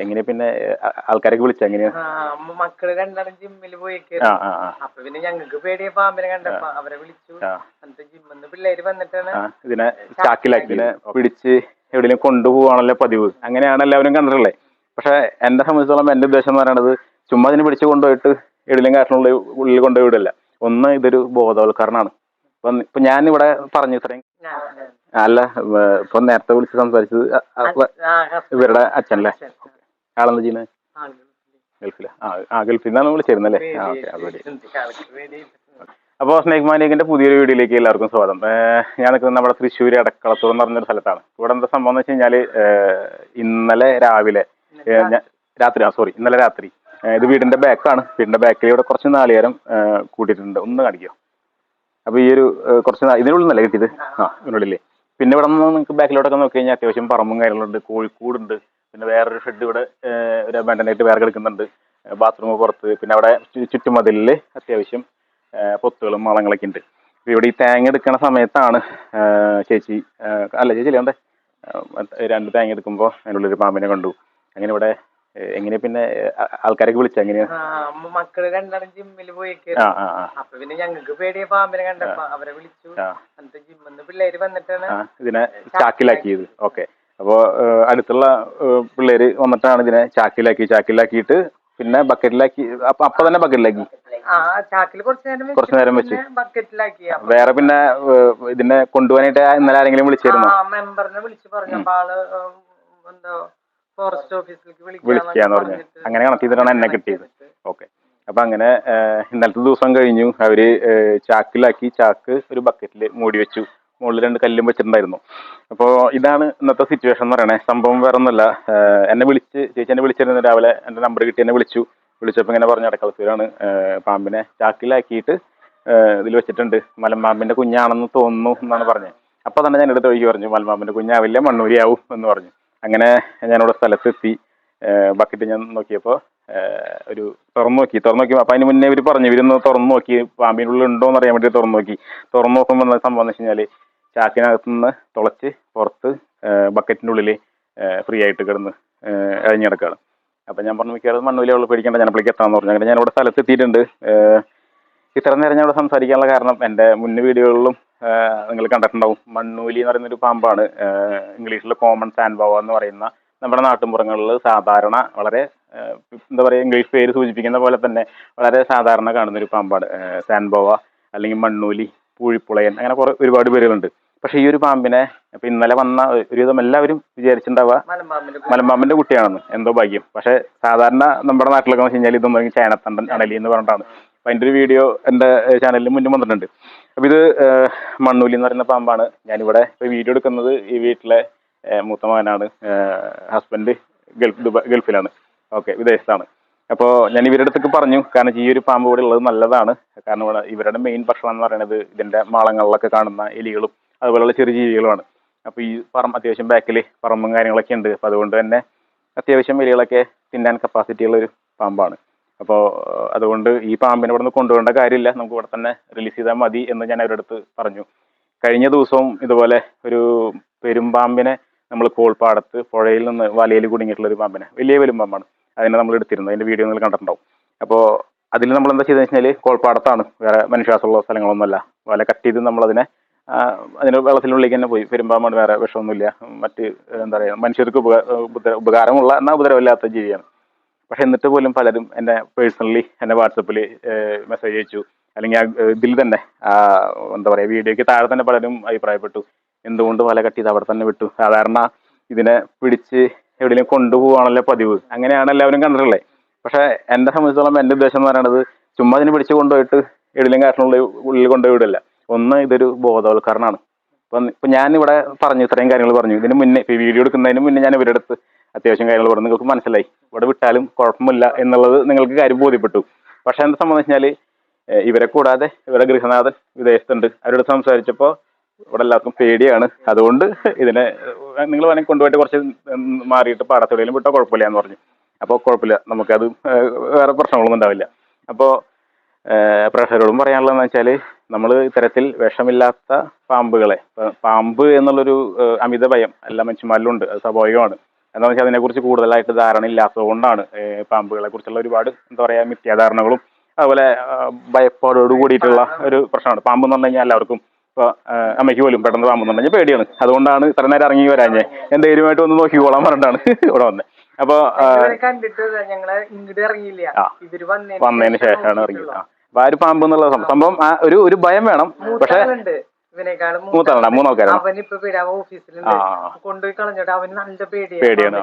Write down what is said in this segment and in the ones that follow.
എങ്ങനെയാ പിന്നെ ആൾക്കാരൊക്കെ വിളിച്ച എങ്ങനെയാ? മക്കൾ രണ്ടാളും ജിമ്മിൽ പോയി ആ ആ ആ. അപ്പൊ പിന്നെ ഞങ്ങൾക്ക് പേടിയ പാമ്പിനെ കണ്ടപ്പോ. അവരെ വിളിച്ചു. എന്നിട്ട് ജിമ്മിന്ന് പിള്ളേര് വന്നിട്ടാണ് ഇതിനെ ചാക്കിലാക്കി. പിടിച്ച് എവിടെയും കൊണ്ടുപോവാണല്ലോ പതിവ്. അങ്ങനെയാണ് എല്ലാവരും കണ്ടിട്ടുള്ളത് പക്ഷെ എന്നെ സംബന്ധിച്ചോളം എന്റെ ഉദ്ദേശം എന്ന് പറയുന്നത് ചുമ്മാ അതിനെ പിടിച്ച് കൊണ്ടുപോയിട്ട് എവിടെയും കാട്ടിനുള്ളിൽ ഉള്ളിൽ കൊണ്ടുപോയി വിടില്ല. ഒന്ന് ഇതൊരു ബോധവൽക്കരണമാണ് ഇപ്പൊ ഞാൻ ഇവിടെ പറഞ്ഞു ഇത്രയും. അല്ല ഇപ്പൊ നേരത്തെ വിളിച്ച് സംസാരിച്ചത്. ഇവരുടെ അച്ഛനല്ലേ? ആളെന്താ ചെയ്യുന്നത് ഗൾഫിൽ. ആ ആ ഗൾഫിൽ നിന്നാണ് വിളിച്ചിരുന്നല്ലേ? ആ ഓക്കെ അത് പേടി. ആൾക്ക് പേടി. അപ്പോൾ സ്നേക് മാനിയക്കിന്റെ പുതിയൊരു വീഡിയോയിലേക്ക് എല്ലാവർക്കും സ്വാഗതം. ഞാൻ നിൽക്കുന്നത് നമ്മുടെ തൃശ്ശൂർ അടക്കളത്തൂർ എന്ന് പറഞ്ഞൊരു സ്ഥലത്താണ്. ഇവിടെ എന്താ സംഭവം എന്ന് വെച്ച് കഴിഞ്ഞാൽ ഇന്നലെ രാവിലെ രാത്രി ആ സോറി ഇന്നലെ രാത്രി. ഇത് വീടിന്റെ ബാക്കാണ്. വീടിന്റെ ബാക്കിൽ ഇവിടെ കുറച്ച് നാളികേരം കൂട്ടിയിട്ടുണ്ട്. ഒന്ന് കാണിക്കോ? അപ്പൊ ഈ ഒരു കുറച്ച് ഇതിനുള്ളിൽ നിന്നല്ലേ കിട്ടിയത്? ആ. ഇതിനുള്ളില്ലേ പിന്നെ ഇവിടെ നിന്ന് നിങ്ങൾക്ക് ബാക്കിലോട്ടൊക്കെ നോക്കി കഴിഞ്ഞാൽ അത്യാവശ്യം പറമ്പും കാര്യങ്ങളുണ്ട് കോഴിക്കൂടുണ്ട് പിന്നെ വേറൊരു ഷെഡ് ഇവിടെ ഒരു ആയിട്ട് വേറെ കിടക്കുന്നുണ്ട് ബാത്റൂം പുറത്ത് പിന്നെ അവിടെ ചുറ്റുമതിലിൽ അത്യാവശ്യം പൊത്തുകളും വളങ്ങളൊക്കെ ഉണ്ട്. ഇവിടെ ഈ തേങ്ങ എടുക്കുന്ന സമയത്താണ് ചേച്ചി അല്ല ചേച്ചി അല്ലേ രണ്ട് തേങ്ങ എടുക്കുമ്പോൾ അതിനുള്ളിൽ പാമ്പിനെ കണ്ടു. അങ്ങനെ ഇവിടെ ഏഹ് എങ്ങനെയാ പിന്നെ ആൾക്കാരൊക്കെ വിളിച്ച എങ്ങനെയാ? മക്കൾ രണ്ടാളും ജിമ്മിൽ പോയി ആ ആ ആ. അപ്പൊ പിന്നെ ഞങ്ങൾക്ക് പേടിയ പാമ്പിനെ കണ്ടപ്പോ അവരെ വിളിച്ചു. എന്നിട്ട് ജിമ്മിന്ന് പിള്ളേര് വന്നിട്ടാണ് ഇതിനെ ചാക്കിലാക്കിയത്. ഓക്കെ. അപ്പോൾ അടുത്തുള്ള പിള്ളേര് വന്നിട്ടാണ് ഇതിനെ ചാക്കിലാക്കി ചാക്കിലാക്കിയിട്ട് പിന്നെ ബക്കറ്റിലാക്കി അപ്പൊ അപ്പൊ തന്നെ ബക്കറ്റിലാക്കി. കുറച്ചു നേരം വെച്ച്. അപ്പൊ വേറെ പിന്നെ ഇതിനെ കൊണ്ടുപോകാനായിട്ട് ഇന്നലെ ആരെങ്കിലും വിളിച്ചിരുന്നോ? മെമ്പറിനെ വിളിച്ചു പറഞ്ഞു. അപ്പൊ ആൾ എന്തോ ഫോറസ്റ്റ് ഓഫീസിലേക്ക് വിളിക്കാന്ന് പറഞ്ഞു. അങ്ങനെ കണക്ട് ചെയ്തിട്ടാണ് എന്നെ കിട്ടിയത്. ഓക്കെ അപ്പൊ അങ്ങനെ ഇന്നലത്തെ ദിവസം കഴിഞ്ഞു. അവർ ചാക്കിലാക്കി ചാക്ക് ഒരു ബക്കറ്റിൽ മൂടി വെച്ചു. മുകളിൽ രണ്ട് കല്ലും വെച്ചിട്ടുണ്ടായിരുന്നു. അപ്പോൾ ഇതാണ് ഇന്നത്തെ സിറ്റുവേഷൻ എന്ന് പറയണേ. സംഭവം വേറെ ഒന്നുമല്ല എന്നെ വിളിച്ച് ചേച്ചി എന്നെ വിളിച്ചിരുന്നു. രാവിലെ എന്റെ നമ്പർ കിട്ടി എന്നെ വിളിച്ചു. വിളിച്ചപ്പോൾ ഇങ്ങനെ പറഞ്ഞു അടക്കളത്തൂരാണ് പാമ്പിനെ ചാക്കിലാക്കിയിട്ട് ഇതിൽ വെച്ചിട്ടുണ്ട്. മലമ്പാമ്പിന്റെ കുഞ്ഞാണെന്ന് തോന്നുന്നു എന്നാണ് പറഞ്ഞത്. അപ്പൊ തന്നെ ഞാൻ എടുത്ത് ഒഴുകി പറഞ്ഞു മലമ്പാമ്പിന്റെ കുഞ്ഞാവില്ല? മണ്ണൂരിയാവും എന്ന് പറഞ്ഞു. അങ്ങനെ ഞാനിവിടെ സ്ഥലത്തെത്തി. ബക്കറ്റ് ഞാൻ നോക്കിയപ്പോൾ ഒരു തുറന്നു നോക്കി. തുറന്നു നോക്കി അപ്പം അതിന് മുന്നേ ഇവർ പറഞ്ഞു ഇവരൊന്ന് തുറന്നു നോക്കി. പാമ്പിനുള്ളിൽ ഉണ്ടോ എന്ന് അറിയാൻ വേണ്ടി തുറന്നു നോക്കി. തുറന്നു നോക്കുമ്പോൾ എന്താ സംഭവം എന്ന് വെച്ച് കഴിഞ്ഞാൽ ചാക്കിനകത്ത് നിന്ന് തുളച്ച് പുറത്ത് ബക്കറ്റിന്റെ ഉള്ളിൽ ഫ്രീ ആയിട്ട് കിടന്ന് ഇഴഞ്ഞു അപ്പം ഞാൻ പറഞ്ഞു മിക്കവാറും മണ്ണൂലേ ഉള്ളു പേടിക്കേണ്ട. ഞാൻ അപ്പോഴേക്ക് എത്താമെന്ന് പറഞ്ഞു. അങ്ങനെ ഞാൻ ഇവിടെ സ്ഥലത്ത് എത്തിയിട്ടുണ്ട് ഇത്ര നേരം ഞാൻ ഇവിടെ സംസാരിക്കാനുള്ള കാരണം എന്റെ മുൻ വീഡിയോകളിലും നിങ്ങൾ കണ്ടിട്ടുണ്ടാവും. മണ്ണൂലി എന്ന് പറയുന്ന ഒരു പാമ്പാണ് ഇംഗ്ലീഷിൽ കോമൺ സാൻബോവ എന്ന് പറയുന്ന നമ്മുടെ നാട്ടുമ്പുറങ്ങളിൽ സാധാരണ വളരെ എന്താ പറയുക ഇംഗ്ലീഷ് പേര് സൂചിപ്പിക്കുന്ന പോലെ തന്നെ വളരെ സാധാരണ കാണുന്ന ഒരു പാമ്പാണ് സാൻബോവ അല്ലെങ്കിൽ മണ്ണൂലി പൂഴിപ്പുളയൻ അങ്ങനെ കുറെ ഒരുപാട് പേരുകളുണ്ട്. പക്ഷെ ഈ ഒരു പാമ്പിനെ ഇപ്പൊ ഇന്നലെ വന്ന ഒരുവിധം എല്ലാവരും വിചാരിച്ചിട്ടുണ്ടാവുക മലമ്പാമ്പിന്റെ കുട്ടിയാണെന്ന്. എന്തോ ഭാഗ്യം. പക്ഷെ സാധാരണ നമ്മുടെ നാട്ടിലൊക്കെ വെച്ച് കഴിഞ്ഞാൽ ഇതൊന്നും ചേനത്തണ്ടൻ അണലി എന്ന് പറഞ്ഞിട്ടാണ്. അപ്പൊ അതിന്റെ ഒരു വീഡിയോ എന്റെ ചാനലിൽ മുന്നേ വന്നിട്ടുണ്ട്. അപ്പൊ ഇത് മണ്ണൂലി എന്ന് പറയുന്ന പാമ്പാണ്. ഞാനിവിടെ വീഡിയോ എടുക്കുന്നത് ഈ വീട്ടിലെ മൂത്ത മകനാണ്. ഹസ്ബൻഡ് ഗൾഫ് ദുബായ് ഗൾഫിലാണ്. ഓക്കെ വിദേശത്താണ്. അപ്പോൾ ഞാൻ ഇവരുടെ അടുത്തൊക്കെ പറഞ്ഞു കാരണം ഈ ഒരു പാമ്പ് ഇവിടെ ഉള്ളത് നല്ലതാണ്. കാരണം ഇവിടെ ഇവരുടെ മെയിൻ ഭക്ഷണം എന്ന് പറയുന്നത് ഇതിന്റെ മാളങ്ങളിലൊക്കെ കാണുന്ന എലികളും അതുപോലെയുള്ള ചെറിയ ജീവികളുമാണ്. അപ്പോൾ ഈ പറമ്പ് അത്യാവശ്യം ബാക്കിൽ പറമ്പും കാര്യങ്ങളൊക്കെ ഉണ്ട്. അപ്പോൾ അതുകൊണ്ട് തന്നെ അത്യാവശ്യം എലികളൊക്കെ തിന്നാൻ കപ്പാസിറ്റി ഉള്ള ഒരു പാമ്പാണ്. അപ്പോൾ അതുകൊണ്ട് ഈ പാമ്പിനെ ഇവിടെ നിന്ന് കൊണ്ടുപോകേണ്ട കാര്യമില്ല. നമുക്ക് ഇവിടെ തന്നെ റിലീസ് ചെയ്താൽ മതി എന്ന് ഞാൻ അവരുടെ അടുത്ത് പറഞ്ഞു. കഴിഞ്ഞ ദിവസവും ഇതുപോലെ ഒരു പെരുമ്പാമ്പിനെ നമ്മൾ കോൾപ്പാടത്ത് പുഴയിൽ നിന്ന് വലയിൽ കുടുങ്ങിയിട്ടുള്ള ഒരു പാമ്പിനെ വലിയ പെരുമ്പാമ്പാണ് അതിനെ നമ്മൾ എടുത്തിരുന്നു. അതിന്റെ വീഡിയോ നിങ്ങൾ കണ്ടിട്ടുണ്ടാവും. അപ്പോൾ അതിൽ നമ്മൾ എന്താ ചെയ്തെന്ന് വെച്ചാൽ കോൾപ്പാടത്താണ്. വേറെ മനുഷ്യാസമുള്ള സ്ഥലങ്ങളൊന്നുമല്ല. വല കട്ട് ചെയ്ത് നമ്മളതിനെ അതിന് വെള്ളത്തിനുള്ളിലേക്ക് തന്നെ പോയി. പെരുമ്പാമ്പാണ് വേറെ വിഷമൊന്നുമില്ല. മറ്റ് എന്താ പറയുക മനുഷ്യർക്ക് ഉപകാരമുള്ള എന്നാൽ ഉപദ്രവമില്ലാത്ത ജീവിയാണ്. പക്ഷെ എന്നിട്ട് പോലും പലരും എന്നെ പേഴ്സണലി എന്നെ വാട്സപ്പിൽ മെസ്സേജ് അയച്ചു. അല്ലെങ്കിൽ ഇതിൽ തന്നെ എന്താ പറയുക വീഡിയോയ്ക്ക് താഴെ തന്നെ പലരും അഭിപ്രായപ്പെട്ടു. എന്തുകൊണ്ട് വല കട്ടി ഇത് അവിടെ തന്നെ വിട്ടു? സാധാരണ ഇതിനെ പിടിച്ച് എവിടെയെങ്കിലും കൊണ്ടുപോവാണല്ലോ പതിവ്. അങ്ങനെയാണ് എല്ലാവരും കണ്ടിട്ടുള്ളത്. പക്ഷെ എന്നെ സംബന്ധിച്ചോളം എന്റെ ഉദ്ദേശം എന്ന് പറയുന്നത് ചുമ്മാ ഇതിനെ പിടിച്ച് കൊണ്ടുപോയിട്ട് എവിടെയെങ്കിലും കാട്ടിനുള്ളിൽ ഉള്ളിൽ കൊണ്ടുപോയിടില്ല ഒന്ന് ഇതൊരു ബോധവൽക്കരണമാണ്. ഇപ്പം ഇപ്പം ഞാനിവിടെ പറഞ്ഞു ഇത്രയും കാര്യങ്ങൾ പറഞ്ഞു. ഇതിന് മുന്നേ ഇപ്പം വീഡിയോ എടുക്കുന്നതിന് മുന്നേ ഞാൻ ഇവരുടെ അടുത്ത് അത്യാവശ്യം കാര്യങ്ങൾ പറഞ്ഞു നിങ്ങൾക്ക് മനസ്സിലായി. ഇവിടെ വിട്ടാലും കുഴപ്പമില്ല എന്നുള്ളത് നിങ്ങൾക്ക് കാര്യം ബോധ്യപ്പെട്ടു. പക്ഷെ എന്താ എന്ന് വെച്ചാൽ ഇവരെ കൂടാതെ ഇവരുടെ ഗൃഹനാഥൻ വിദേശത്തുണ്ട്. അവരോട് സംസാരിച്ചപ്പോൾ ഇവിടെ എല്ലാവർക്കും പേടിയാണ്. അതുകൊണ്ട് ഇതിനെ നിങ്ങൾ വേണമെങ്കിൽ കൊണ്ടുപോയിട്ട് കുറച്ച് മാറിയിട്ട് പാടത്തെവിടെയും വിട്ടാൽ കുഴപ്പമില്ല എന്ന് പറഞ്ഞു. അപ്പോൾ കുഴപ്പമില്ല. നമുക്കത് വേറെ പ്രശ്നങ്ങളൊന്നും ഉണ്ടാവില്ല. അപ്പോൾ പ്രേക്ഷകരോടും പറയാനുള്ളതെന്ന് വെച്ചാൽ നമ്മൾ ഇത്തരത്തിൽ വിഷമില്ലാത്ത പാമ്പുകളെ പാമ്പ് എന്നുള്ളൊരു അമിത ഭയം എല്ലാ മനുഷ്യന്മാരിലും ഉണ്ട്. അത് സ്വാഭാവികമാണ്. എന്താണെന്ന് വെച്ചാൽ അതിനെക്കുറിച്ച് കൂടുതലായിട്ട് ധാരണ ഇല്ലാത്തതുകൊണ്ടാണ് പാമ്പുകളെ കുറിച്ചുള്ള ഒരുപാട് എന്താ പറയുക മിഥ്യാധാരണകളും അതുപോലെ ഭയപ്പാടോട് കൂടിയിട്ടുള്ള ഒരു പ്രശ്നമാണ്. പാമ്പ് എന്ന് പറഞ്ഞു കഴിഞ്ഞാൽ എല്ലാവർക്കും ഇപ്പൊ അമ്മയ്ക്ക് പോലും പെട്ടെന്ന് പാമ്പ് എന്ന് പറഞ്ഞാൽ പേടിയാണ്. അതുകൊണ്ടാണ് ഇത്ര നേരം ഇറങ്ങി വരാഞ്ഞേ. എന്തെങ്കിലുമായിട്ട് ഒന്ന് നോക്കിക്കോളാൻ പറഞ്ഞിട്ടാണ് ഇവിടെ വന്നത് അപ്പൊ വന്നതിന് ശേഷമാണ് ഇറങ്ങിയത്. ആ ആ ഒരു പാമ്പ് എന്നുള്ള സംഭവം ഒരു ഒരു ഭയം വേണം. പക്ഷേ ഇവനേക്കാളും മൂത്താളാണ് മൂന്നാൾക്കാരാണ്? അവനിപ്പോ പേടി അവൻ ഓഫീസിലുണ്ട് കൊണ്ടുപോയി കളഞ്ഞോട്ടെ അവന് നല്ല പേടിയാണ്.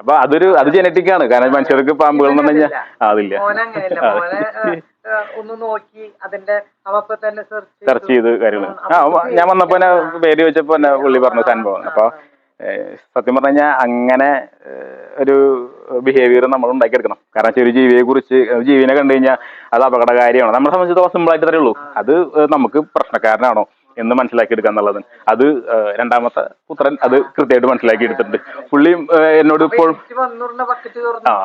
അപ്പൊ അതൊരു അത് ജനറ്റിക് ആണ്. കാരണം മനുഷ്യർക്ക് പാമ്പുകൾ എന്ന് പറഞ്ഞു കഴിഞ്ഞാൽ ആ, അതില്ല. മോനെ മോനെ ഏ, ഏ, ഒന്ന് നോക്കി അതിന്റെ അവ തന്നെ സെർച്ച് ചെയ്ത്. കാര്യങ്ങൾ ആ ഞാൻ വന്നപ്പോ പേര് ചോദിച്ചപ്പോ എന്നെ പുള്ളി പറഞ്ഞ സംഭവം. അപ്പൊ സത്യം പറഞ്ഞു കഴിഞ്ഞാൽ അങ്ങനെ ഒരു ബിഹേവിയർ നമ്മൾ ഉണ്ടാക്കിയെടുക്കണം. കാരണം വെച്ചാൽ ഒരു ജീവിയെ കുറിച്ച് ജീവിനെ കണ്ടു കഴിഞ്ഞാൽ അത് അപകടകാരിയാണ്. നമ്മളെ സംബന്ധിച്ചിടത്തോളം സിമ്പിൾ ആയിട്ട് തരുള്ളൂ അത് നമുക്ക് പ്രശ്നക്കാരനാണോ? എന്ന് മനസ്സിലാക്കിയെടുക്കുക എന്നുള്ളത്. അത് രണ്ടാമത്തെ പുത്രൻ അത് കൃത്യമായിട്ട് മനസ്സിലാക്കി എടുത്തിട്ടുണ്ട് പുള്ളിയും എന്നോട് ഇപ്പോൾ ആ.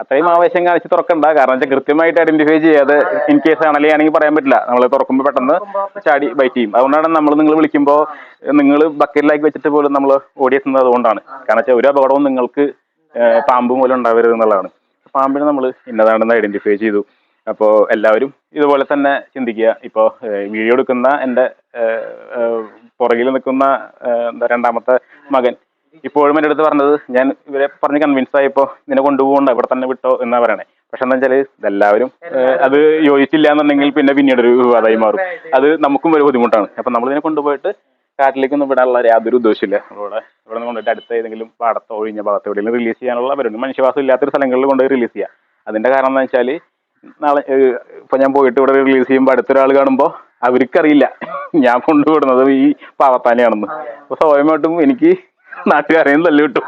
അത്രയും ആവേശം കാണിച്ച് തുറക്കണ്ട. കാരണം വെച്ചാൽ കൃത്യമായിട്ട് ഐഡന്റിഫൈ ചെയ്യാതെ ഇൻ കേസ് ആണല്ലേ ആണെങ്കിൽ പറയാൻ പറ്റില്ല. നമ്മൾ തുറക്കുമ്പോൾ പെട്ടെന്ന് ചാടി ബൈറ്റ് ചെയ്യും. അതുകൊണ്ടാണ് നമ്മൾ നിങ്ങൾ വിളിക്കുമ്പോൾ നിങ്ങൾ ബക്കറ്റിലാക്കി വെച്ചിട്ട് പോലും നമ്മൾ ഓടിയെത്തുന്നത് അതുകൊണ്ടാണ്. കാരണം വെച്ചാൽ ഒരു അപകടവും നിങ്ങൾക്ക് പാമ്പ് മൂലം ഉണ്ടാവരുത് എന്നുള്ളതാണ്. പാമ്പിനെ നമ്മൾ ഇന്നതാണെന്ന് ഐഡന്റിഫൈ ചെയ്തു. അപ്പോൾ എല്ലാവരും ഇതുപോലെ തന്നെ ചിന്തിക്കുക. ഇപ്പോൾ വീഡിയോ എടുക്കുന്ന എന്റെ പുറകിൽ നിൽക്കുന്ന എന്താ രണ്ടാമത്തെ മകൻ. ഇപ്പോഴും എന്റെ അടുത്ത് പറഞ്ഞത് ഞാൻ ഇവരെ പറഞ്ഞ് കൺവിൻസ് ആയപ്പോൾ നിന്നെ കൊണ്ടുപോകണ്ട ഇവിടെ തന്നെ വിട്ടോ എന്നാ പറയണേ. പക്ഷെ എന്താ വെച്ചാൽ ഇതെല്ലാവരും അത് യോജിച്ചില്ല എന്നുണ്ടെങ്കിൽ പിന്നെ പിന്നീട് ഒരു വിവാദമായി മാറും. അത് നമുക്കും ഒരു ബുദ്ധിമുട്ടാണ്. അപ്പം നമ്മളിതിനെ കൊണ്ടുപോയിട്ട് കാട്ടിലേക്കൊന്നും വിടാനുള്ള യാതൊരു ഉദ്ദേശമില്ല ഇവിടെ ഇവിടെ നിന്ന് കൊണ്ടിട്ട് അടുത്ത ഏതെങ്കിലും പാടത്തോ ഒഴിഞ്ഞ ഭാഗത്തോ എവിടെയെങ്കിലും റിലീസ് ചെയ്യാനുള്ള പരിപാടി മനുഷ്യവാസം ഇല്ലാത്തൊരു സ്ഥലങ്ങളിൽ കൊണ്ടുപോയി റിലീസ് ചെയ്യുക അതിന്റെ കാരണം എന്താ വെച്ചാൽ നാളെ ഇപ്പൊ ഞാൻ പോയിട്ട് ഇവിടെ റിലീസ് ചെയ്യുമ്പോൾ അടുത്തൊരാൾ കാണുമ്പോൾ അവർക്കറിയില്ല. ഞാൻ കൊണ്ടുവിടുന്നത് ഈ പാവത്താനെയാണെന്ന്. അപ്പൊ സ്വാഭാവികമായിട്ടും എനിക്ക് നാട്ടുകാരെയും തല്ലു കിട്ടും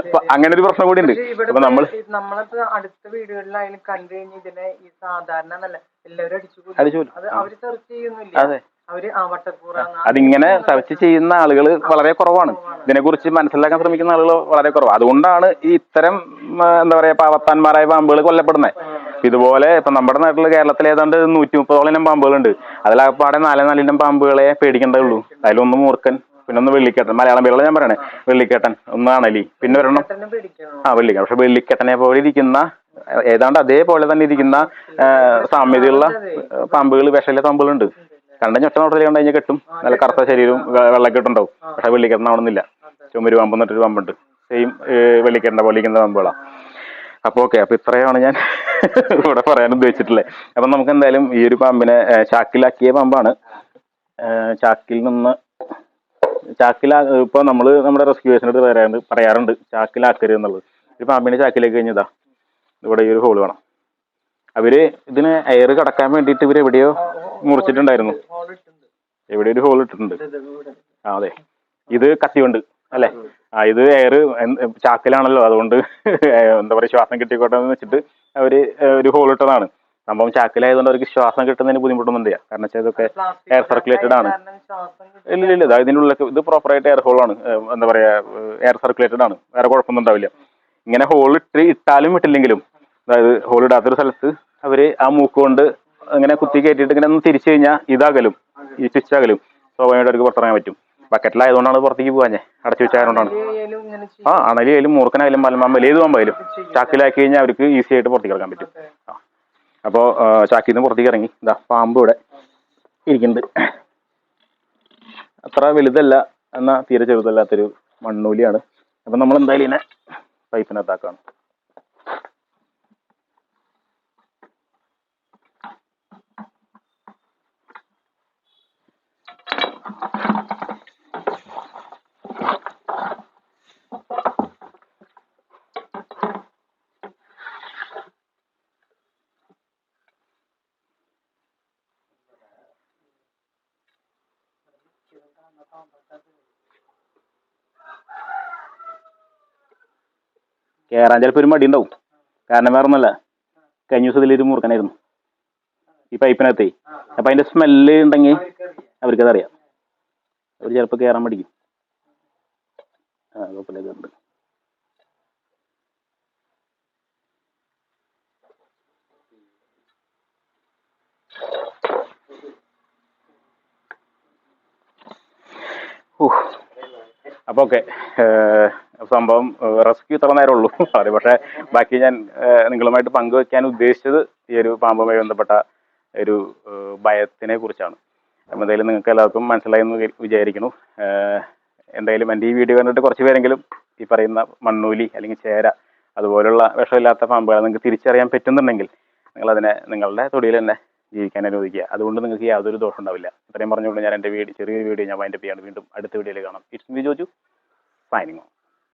അപ്പൊ അങ്ങനെ ഒരു പ്രശ്നം കൂടി ഉണ്ട് അപ്പൊ നമ്മൾ നമ്മളിപ്പോ അടുത്ത വീടുകളിലായാലും കണ്ടു കഴിഞ്ഞാൽ ഇതിനെ ഈ സാധാരണ അടിച്ചു അത് അവർ സെർച്ച് ചെയ്യുന്നില്ല. അതിങ്ങനെ സെർച്ച് ചെയ്യുന്ന ആളുകൾ വളരെ കുറവാണ്. ഇതിനെക്കുറിച്ച് മനസ്സിലാക്കാൻ ശ്രമിക്കുന്ന ആളുകൾ വളരെ കുറവാണ് അതുകൊണ്ടാണ് ഈ ഇത്തരം എന്താ പറയാ പാവത്താന്മാരായ പാമ്പുകൾ കൊല്ലപ്പെടുന്നത്. ഇതുപോലെ ഇപ്പൊ നമ്മുടെ നാട്ടിൽ കേരളത്തിൽ ഏതാണ്ട് നൂറ്റി മുപ്പതോളം ഇനം പാമ്പുകളുണ്ട്. അതിലാകപ്പാടെ നാല് നാലിനം പാമ്പുകളെ പേടിക്കേണ്ടതുള്ളൂ. അതിലൊന്ന് മൂർക്കൻ പിന്നെ ഒന്ന് വെള്ളിക്കേട്ടൻ. മലയാളം പേരുള്ള ഞാൻ പറയണേ. വെള്ളിക്കേട്ടൻ ഒന്ന് അണലി പിന്നെ ഒരെണ്ണം. ആ വെള്ളിക്കേട്ടൻ. പക്ഷെ വെള്ളിക്കേട്ടനെ പോലെ ഇരിക്കുന്ന ഏതാണ്ട് അതേപോലെ തന്നെ ഇരിക്കുന്ന സാമ്യതയുള്ള പാമ്പുകൾ വിഷയിലെ പാമ്പുകളുണ്ട്. കണ്ട ഒറ്റ നോട്ടത്തിൽ കണ്ടു കഴിഞ്ഞാൽ കെട്ടും. നല്ല കറുത്ത ശരീരവും വെള്ളക്കെട്ടുണ്ടാവും പക്ഷെ വെള്ളിക്കെട്ടൻ ആവണമെന്നില്ല ചുമര് പമ്പ് എന്നിട്ടൊരു പമ്പുണ്ട്. സെയിം വെള്ളിക്കെട്ടനെ പോലെ ഇരിക്കുന്ന പമ്പുകളാണ് അപ്പോൾ ഓക്കെ അപ്പോൾ ഇത്രയാണ് ഞാൻ ഇവിടെ പറയാൻ ഉദ്ദേശിച്ചിട്ടുള്ളത്. അപ്പം നമുക്ക് എന്തായാലും ഈ ഒരു പാമ്പിനെ ചാക്കിലാക്കിയ പാമ്പാണ്. ചാക്കിൽ നിന്ന് ചാക്കിലാ ഇപ്പോൾ നമ്മൾ നമ്മുടെ റെസ്ക്യൂവേഷനടുത്ത് പറയാറുണ്ട് പറയാറുണ്ട് ചാക്കിലാക്കരുത് എന്നുള്ളത്. ഒരു പാമ്പിനെ ചാക്കിലേക്ക് കഴിഞ്ഞതാ. ഇവിടെ ഈ ഒരു ഹോൾ വേണം. അവർ ഇതിന് എയർ കടക്കാൻ വേണ്ടിയിട്ട് ഇവർ എവിടെയോ മുറിച്ചിട്ടുണ്ടായിരുന്നു. എവിടെ ഒരു ഹോൾ ഇട്ടിട്ടുണ്ട്. ആ അതെ. ഇത് കത്തിയുണ്ട് അല്ലെ? ആ ഇത് എയർ ചാക്കിലാണല്ലോ. അതുകൊണ്ട് എന്താ പറയുക ശ്വാസം കിട്ടിക്കോട്ടെ എന്ന് വെച്ചിട്ട് അവർ ഒരു ഹോൾ ഇട്ടതാണ്. സംഭവം ചാക്കിലായതുകൊണ്ട് അവർക്ക് ശ്വാസം കിട്ടുന്നതിന് ബുദ്ധിമുട്ടൊന്നുമില്ല കാരണം വെച്ചാൽ ഇതൊക്കെ എയർ സർക്കുലേറ്റഡ് ആണ്. ഇല്ല ഇല്ല ഇല്ല ഇതിനുള്ള ഇത് പ്രോപ്പറായിട്ട് എയർ ഹോളാണ് എന്താ പറയാ എയർ സർക്കുലേറ്റഡ് ആണ്. വേറെ കുഴപ്പമൊന്നും ഉണ്ടാവില്ല. ഇങ്ങനെ ഹോൾ ഇട്ട് ഇട്ടാലും ഇട്ടില്ലെങ്കിലും അതായത് ഹോൾ ഇടാത്തൊരു സ്ഥലത്ത് അവർ ആ മൂക്ക് കൊണ്ട് അങ്ങനെ കുത്തി കയറ്റിയിട്ട് ഇങ്ങനെ ഒന്ന് തിരിച്ചു കഴിഞ്ഞാൽ ഇതാകലും. ഈ സ്വിച്ച് സ്വാഭാവികമായിട്ട് അവർക്ക് പുറത്തിറങ്ങാൻ പറ്റും. ബക്കറ്റിലായതുകൊണ്ടാണ് പുറത്തേക്ക് പോകാഞ്ഞേ. അടച്ചു വെച്ചായതുകൊണ്ടാണ്. ആ അണലിയായാലും മൂർക്കനായാലും മലമ്പാമ്പ് ഏത് പാമ്പായാലും ചാക്കിലാക്കി കഴിഞ്ഞാൽ അവർക്ക് ഈസി ആയിട്ട് പുറത്തേക്ക് ഇറങ്ങാൻ പറ്റും. ആ അപ്പോൾ ചാക്കിൽ നിന്ന് പുറത്തേക്ക് ഇറങ്ങി. ഇതാ പാമ്പ് ഇവിടെ ഇരിക്കുന്നുണ്ട്. അത്ര വലുതല്ല എന്നാൽ തീരെ ചെറുതല്ലാത്തൊരു മണ്ണൂലിയാണ്. അപ്പം നമ്മൾ എന്തായാലും ഇതിനെ പൈപ്പിനകത്താക്കാണ് കയറാൻ ചിലപ്പോൾ ഒരു മടി ഉണ്ടാവും കാരണം വേറെ ഒന്നല്ല കഴിഞ്ഞ ദിവസം ഇതിലൊരു മുറുക്കനായിരുന്നു ഈ പൈപ്പിനകത്തേ അപ്പം അതിന്റെ സ്മെല്ല് ഉണ്ടെങ്കിൽ അവർക്കത് അറിയാം അവർ ചിലപ്പോൾ കയറാൻ പഠിക്കും ആ അപ്പോൾ ഓക്കെ. സംഭവം റെസ്ക്യൂ ഇത്ര നേരം ഉള്ളൂ സോറി പക്ഷേ ബാക്കി ഞാൻ നിങ്ങളുമായിട്ട് പങ്കുവെക്കാൻ ഉദ്ദേശിച്ചത് ഈ ഒരു പാമ്പുമായി ബന്ധപ്പെട്ട ഒരു ഭയത്തിനെ കുറിച്ചാണ്. അപ്പോൾ എന്തായാലും നിങ്ങൾക്ക് എല്ലാവർക്കും മനസ്സിലായി എന്ന് വിചാരിക്കുന്നു. എന്തായാലും എന്റെ ഈ വീഡിയോ കണ്ടിട്ട് കുറച്ച് പേരെങ്കിലും ഈ പറയുന്ന മണ്ണൂലി അല്ലെങ്കിൽ ചേര അതുപോലുള്ള വിഷമില്ലാത്ത പാമ്പുകളെ നിങ്ങൾക്ക് തിരിച്ചറിയാൻ പറ്റുന്നുണ്ടെങ്കിൽ നിങ്ങളതിനെ നിങ്ങളുടെ തൊടിയിൽ തന്നെ ജീവിക്കാൻ അനുവദിക്കുക. അതുകൊണ്ട് നിങ്ങൾക്ക് യാതൊരു ദോഷം ഉണ്ടാവില്ല. ഇത്രയും പറഞ്ഞുകൊണ്ട് ഞാൻ എന്റെ വീഡിയോ ചെറിയൊരു വീഡിയോ ഞാൻ വൈൻഡപ്പ് ചെയ്യാണ്. വീണ്ടും അടുത്ത വീഡിയോയിൽ കാണാം. It's me Joju signing